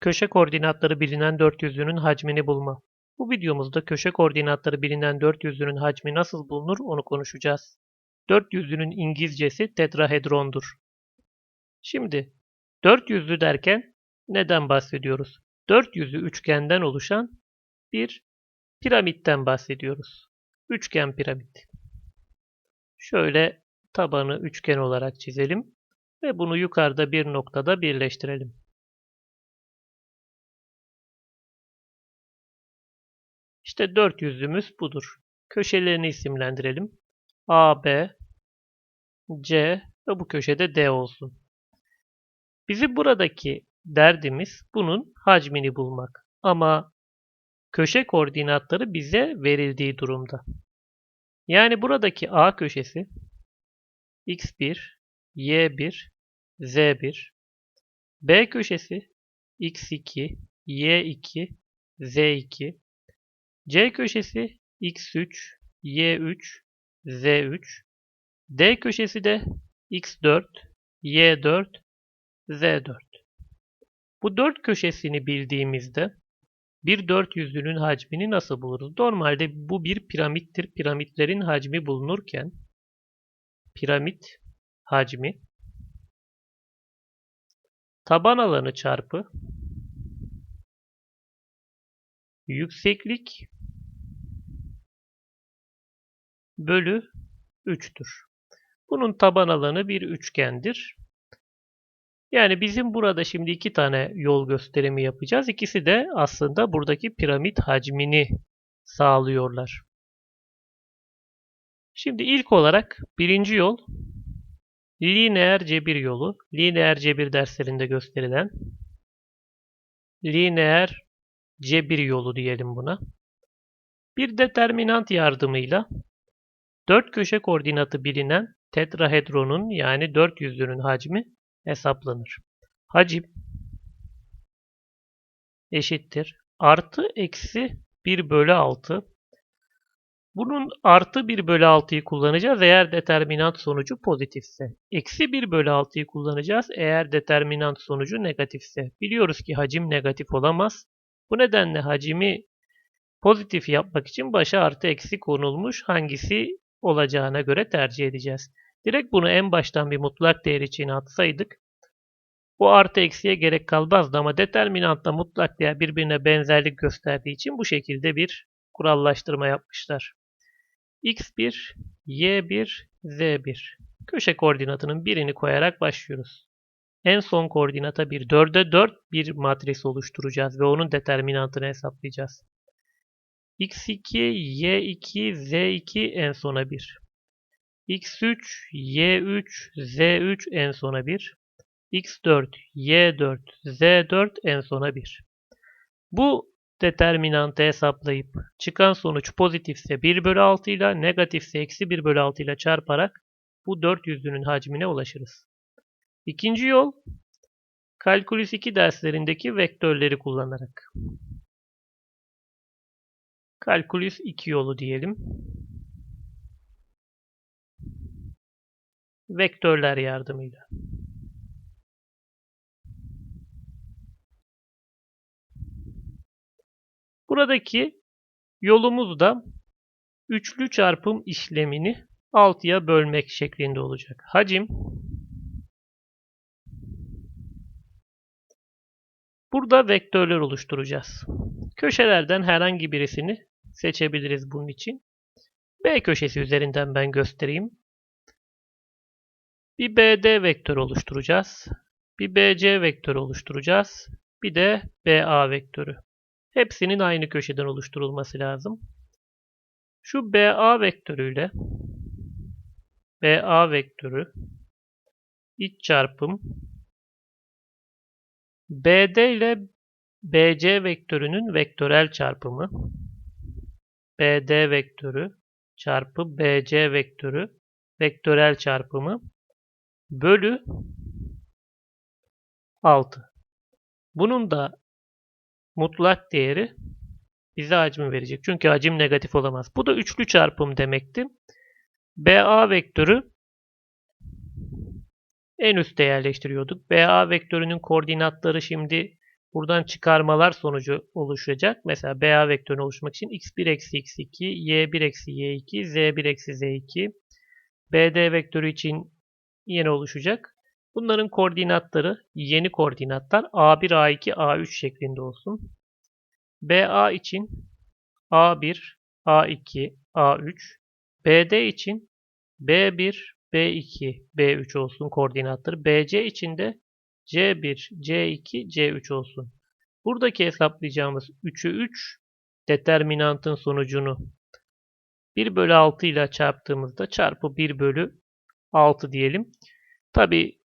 Köşe koordinatları bilinen dört yüzlünün hacmini bulma. Bu videomuzda köşe koordinatları bilinen dört yüzlünün hacmi nasıl bulunur onu konuşacağız. Dört yüzlünün İngilizcesi tetrahedrondur. Şimdi dört yüzlü derken neden bahsediyoruz? Dört yüzlü üçgenden oluşan bir piramitten bahsediyoruz. Üçgen piramit. Şöyle tabanı üçgen olarak çizelim ve bunu yukarıda bir noktada birleştirelim. İşte dört yüzlümüz budur. Köşelerini isimlendirelim. A, B, C ve bu köşede D olsun. Bizim buradaki derdimiz bunun hacmini bulmak. Ama köşe koordinatları bize verildiği durumda. Yani buradaki A köşesi x1, y1, z1, B köşesi x2, y2, z2, C köşesi x3, y3, z3, D köşesi de x4, y4, z4. Bu dört köşesini bildiğimizde bir dört yüzlünün hacmini nasıl buluruz? Normalde bu bir piramittir. Piramitlerin hacmi bulunurken piramit hacmi taban alanı çarpı yükseklik bölü 3'tür. Bunun taban alanı bir üçgendir. Yani bizim burada şimdi iki tane yol gösterimi yapacağız. İkisi de aslında buradaki piramit hacmini sağlıyorlar. Şimdi ilk olarak birinci yol lineer cebir yolu. Lineer cebir derslerinde gösterilen lineer cebir yolu diyelim buna. Bir determinant yardımıyla dört köşe koordinatı bilinen tetrahedronun yani dört yüzlünün hacmi hesaplanır. Hacim eşittir. Artı eksi 1 bölü 6. Bunun artı 1 bölü 6'yı kullanacağız eğer determinant sonucu pozitifse. Eksi 1 bölü 6'yı kullanacağız eğer determinant sonucu negatifse. Biliyoruz ki hacim negatif olamaz. Bu nedenle hacimi pozitif yapmak için başa artı eksi konulmuş hangisi olacağına göre tercih edeceğiz. Direkt bunu en baştan bir mutlak değer için atsaydık bu artı eksiye gerek kalmazdı ama determinantla mutlak değer birbirine benzerlik gösterdiği için bu şekilde bir kurallaştırma yapmışlar. x1, y1, z1. Köşe koordinatının birini koyarak başlıyoruz. En son koordinata bir 4'e 4 bir matris oluşturacağız ve onun determinantını hesaplayacağız. X2, y2, z2 en sona 1. x3, y3, z3 en sona 1. x4, y4, z4 en sona 1. Bu determinantı hesaplayıp çıkan sonuç pozitifse 1 bölü 6 ile negatifse eksi 1 bölü 6 ile çarparak bu 4 yüzlünün hacmine ulaşırız. İkinci yol kalkülüs 2 derslerindeki vektörleri kullanarak. Kalkülüs 2 yolu diyelim. Vektörler yardımıyla. Buradaki yolumuz da üçlü çarpım işlemini 6'ya bölmek şeklinde olacak. Hacim Burada vektörler oluşturacağız. Köşelerden herhangi birisini seçebiliriz bunun için. B köşesi üzerinden ben göstereyim. Bir BD vektörü oluşturacağız. Bir BC vektörü oluşturacağız. Bir de BA vektörü. Hepsinin aynı köşeden oluşturulması lazım. Şu BA vektörüyle BA vektörü iç çarpım BD ile BC vektörünün vektörel çarpımı BD vektörü çarpı BC vektörü vektörel çarpımı bölü 6. Bunun da mutlak değeri bize hacmi verecek. Çünkü hacim negatif olamaz. Bu da üçlü çarpım demekti. BA vektörü en üstte yerleştiriyorduk. BA vektörünün koordinatları şimdi buradan çıkarmalar sonucu oluşacak. Mesela BA vektörünü oluşturmak için x1 eksi x2, y1 eksi y2, z1 eksi z2. BD vektörü için yine oluşacak. Bunların koordinatları yeni koordinatlar A1, A2, A3 şeklinde olsun. BA için A1, A2, A3. BD için B1, B2, B3 olsun koordinatları. BC için de C1, C2, C3 olsun. Buradaki hesaplayacağımız 3'ü 3 determinantın sonucunu 1 bölü 6 ile çarptığımızda çarpı 1 bölü 6 diyelim. Tabi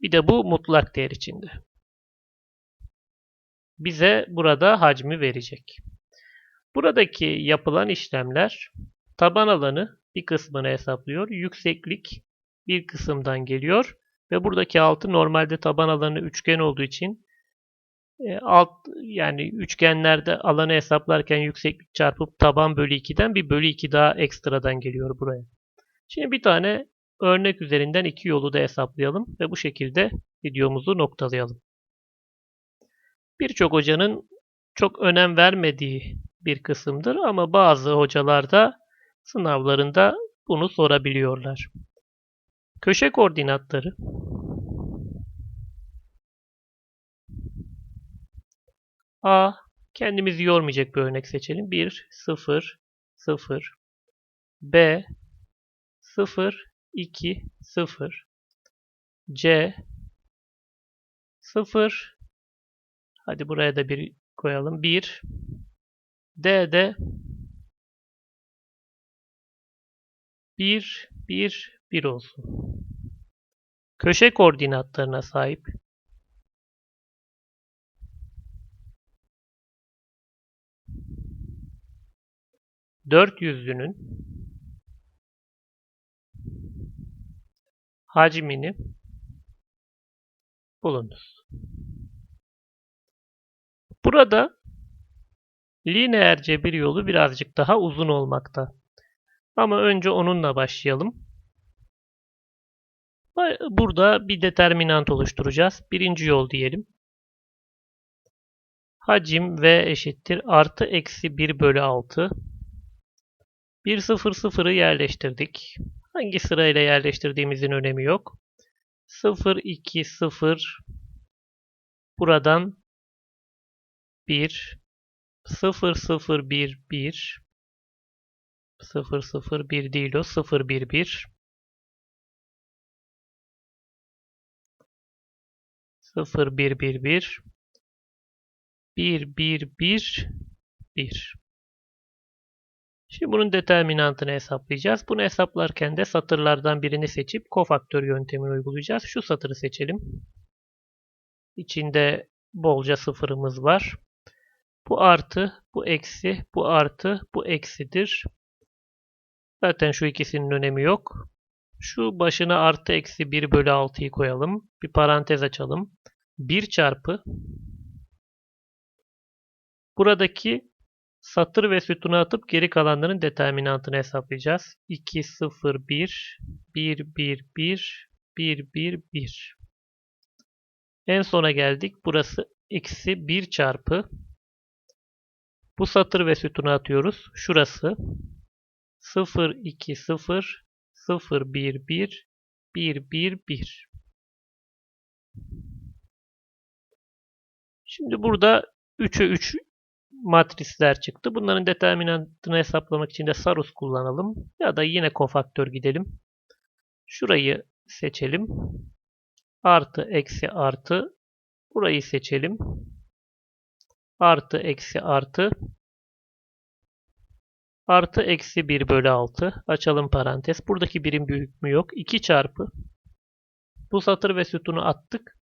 bir de bu mutlak değer içinde. Bize burada hacmi verecek. Buradaki yapılan işlemler taban alanı bir kısmını hesaplıyor. Yükseklik bir kısımdan geliyor. Ve buradaki altı normalde taban alanı üçgen olduğu için e, alt yani üçgenlerde alanı hesaplarken yükseklik çarpıp taban bölü 2'den bir bölü 2 daha ekstradan geliyor buraya. Şimdi bir tane örnek üzerinden iki yolu da hesaplayalım ve bu şekilde videomuzu noktalayalım. Birçok hocanın çok önem vermediği bir kısımdır ama bazı hocalar da sınavlarında bunu sorabiliyorlar. Köşe koordinatları A kendimizi yormayacak bir örnek seçelim. 1, 0, 0. B 0, 2, 0. C 0. Hadi buraya da bir koyalım. 1. D de 1, 1, 1 olsun. Köşe koordinatlarına sahip dört yüzlünün hacmini bulunuz. Burada lineer cebir yolu birazcık daha uzun olmakta. Ama önce onunla başlayalım. Burada bir determinant oluşturacağız. Birinci yol diyelim. Hacim V eşittir artı eksi 1 bölü 6. 1 0 0'ı yerleştirdik. Hangi sırayla yerleştirdiğimizin önemi yok. 0 2 0 buradan 1 0 0 1 1 0 0 1 değil o 0 1 1 0 1 1 1 1 1 1 1 Şimdi bunun determinantını hesaplayacağız. Bunu hesaplarken de satırlardan birini seçip kofaktör yöntemini uygulayacağız. Şu satırı seçelim. İçinde bolca sıfırımız var. Bu artı, bu eksi, bu artı, bu eksidir. Zaten şu ikisinin önemi yok. Şu başına artı eksi 1 bölü 6'yı koyalım. Bir parantez açalım. 1 çarpı buradaki satır ve sütunu atıp geri kalanların determinantını hesaplayacağız. 2, 0, 1, 1, 1, 1, 1, 1, 1. En sona geldik. Burası eksi 1 çarpı bu satır ve sütunu atıyoruz. Şurası 0, 2, 0, 0, 1, 1, 1, 1, 1. Şimdi burada 3'e 3 matrisler çıktı. Bunların determinantını hesaplamak için de Sarus kullanalım. Ya da yine kofaktör gidelim. Şurayı seçelim. Artı, eksi, artı. Burayı seçelim. Artı, eksi, artı. Artı, eksi 1 bölü 6. Açalım parantez. Buradaki birim büyük mü yok. 2 çarpı. Bu satır ve sütunu attık.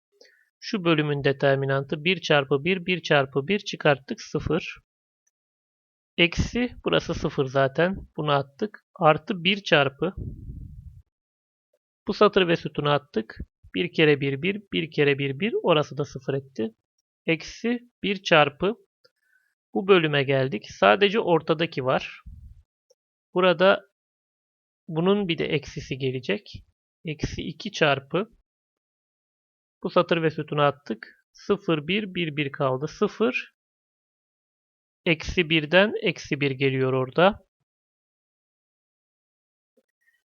Şu bölümün determinantı 1 çarpı 1, 1 çarpı 1 çıkarttık 0. Eksi, burası 0 zaten. Bunu attık. Artı 1 çarpı. Bu satır ve sütunu attık. 1 kere 1, 1, 1 kere 1, 1. Orası da 0 etti. Eksi 1 çarpı. Bu bölüme geldik. Sadece ortadaki var. Burada bunun bir de eksisi gelecek. Eksi 2 çarpı bu satır ve sütunu attık. 0, 1, 1, 1 kaldı. 0, eksi 1'den eksi 1 geliyor orada.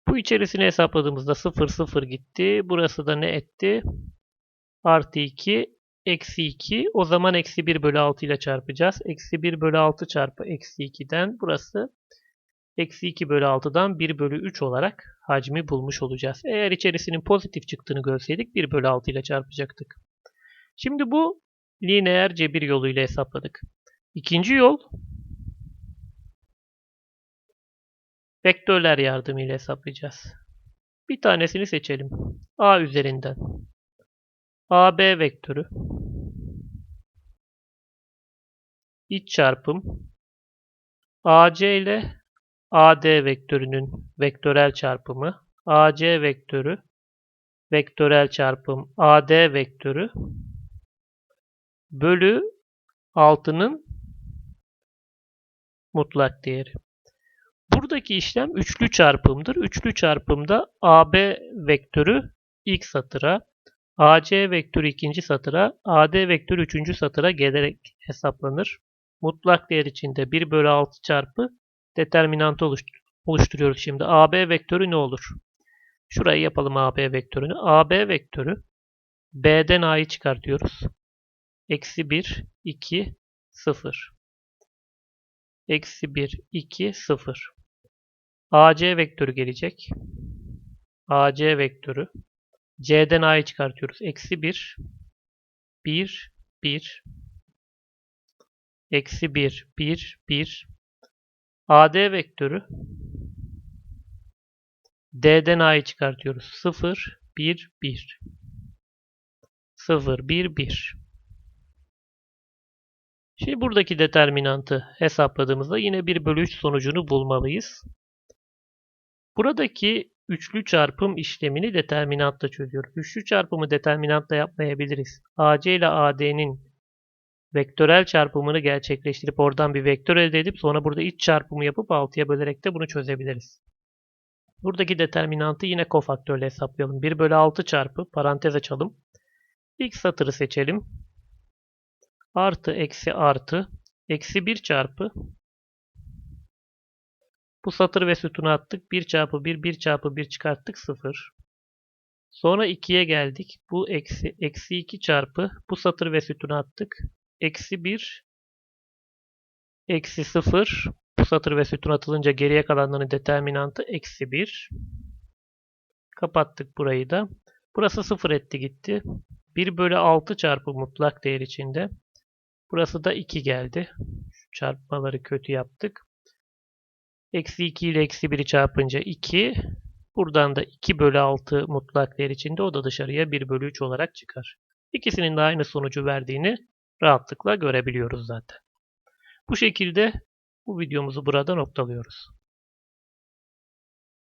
Bu içerisini hesapladığımızda 0, 0 gitti. Burası da ne etti? Artı 2, eksi 2. O zaman eksi 1 bölü 6 ile çarpacağız. Eksi 1 bölü 6 çarpı eksi 2'den burası eksi 2 bölü 6'dan 1 bölü 3 olarak hacmi bulmuş olacağız. Eğer içerisinin pozitif çıktığını görseydik 1 bölü 6 ile çarpacaktık. Şimdi bu lineer cebir yoluyla hesapladık. İkinci yol vektörler yardımıyla hesaplayacağız. Bir tanesini seçelim. A üzerinden. AB vektörü iç çarpım AC ile AD vektörünün vektörel çarpımı AC vektörü vektörel çarpım AD vektörü bölü 6'nın mutlak değeri. Buradaki işlem üçlü çarpımdır. Üçlü çarpımda AB vektörü ilk satıra, AC vektörü ikinci satıra, AD vektörü üçüncü satıra gelerek hesaplanır. Mutlak değer içinde 1 bölü 6 çarpı determinantı oluşturuyoruz şimdi. AB vektörü ne olur? Şurayı yapalım AB vektörünü. AB vektörü B'den A'yı çıkartıyoruz. Eksi 1, 2, 0. Eksi 1, 2, 0. AC vektörü gelecek. AC vektörü. C'den A'yı çıkartıyoruz. Eksi 1, 1, 1. Eksi 1, 1, 1. AD vektörü. D'den A'yı çıkartıyoruz. 0, 1, 1. 0, 1, 1. Şimdi buradaki determinantı hesapladığımızda yine 1 bölü 3 sonucunu bulmalıyız. Buradaki üçlü çarpım işlemini determinantla çözüyoruz. Üçlü çarpımı determinantla yapmayabiliriz. AC ile AD'nin vektörel çarpımını gerçekleştirip oradan bir vektör elde edip sonra burada iç çarpımı yapıp 6'ya bölerek de bunu çözebiliriz. Buradaki determinantı yine kofaktörle hesaplayalım. 1 bölü 6 çarpı parantez açalım. İlk satırı seçelim. Artı eksi artı eksi 1 çarpı bu satır ve sütunu attık. 1 çarpı 1, 1 çarpı 1 çıkarttık 0. Sonra 2'ye geldik. Bu eksi, eksi 2 çarpı bu satır ve sütunu attık. Eksi 1, eksi 0. Bu satır ve sütun atılınca geriye kalanların determinantı eksi 1. Kapattık burayı da. Burası 0 etti gitti. 1 bölü 6 çarpı mutlak değer içinde. Burası da 2 geldi. Şu çarpmaları kötü yaptık. Eksi 2 ile eksi 1'i çarpınca 2. Buradan da 2 bölü 6 mutlak değer içinde o da dışarıya 1 bölü 3 olarak çıkar. İkisinin de aynı sonucu verdiğini rahatlıkla görebiliyoruz zaten. Bu şekilde bu videomuzu burada noktalıyoruz.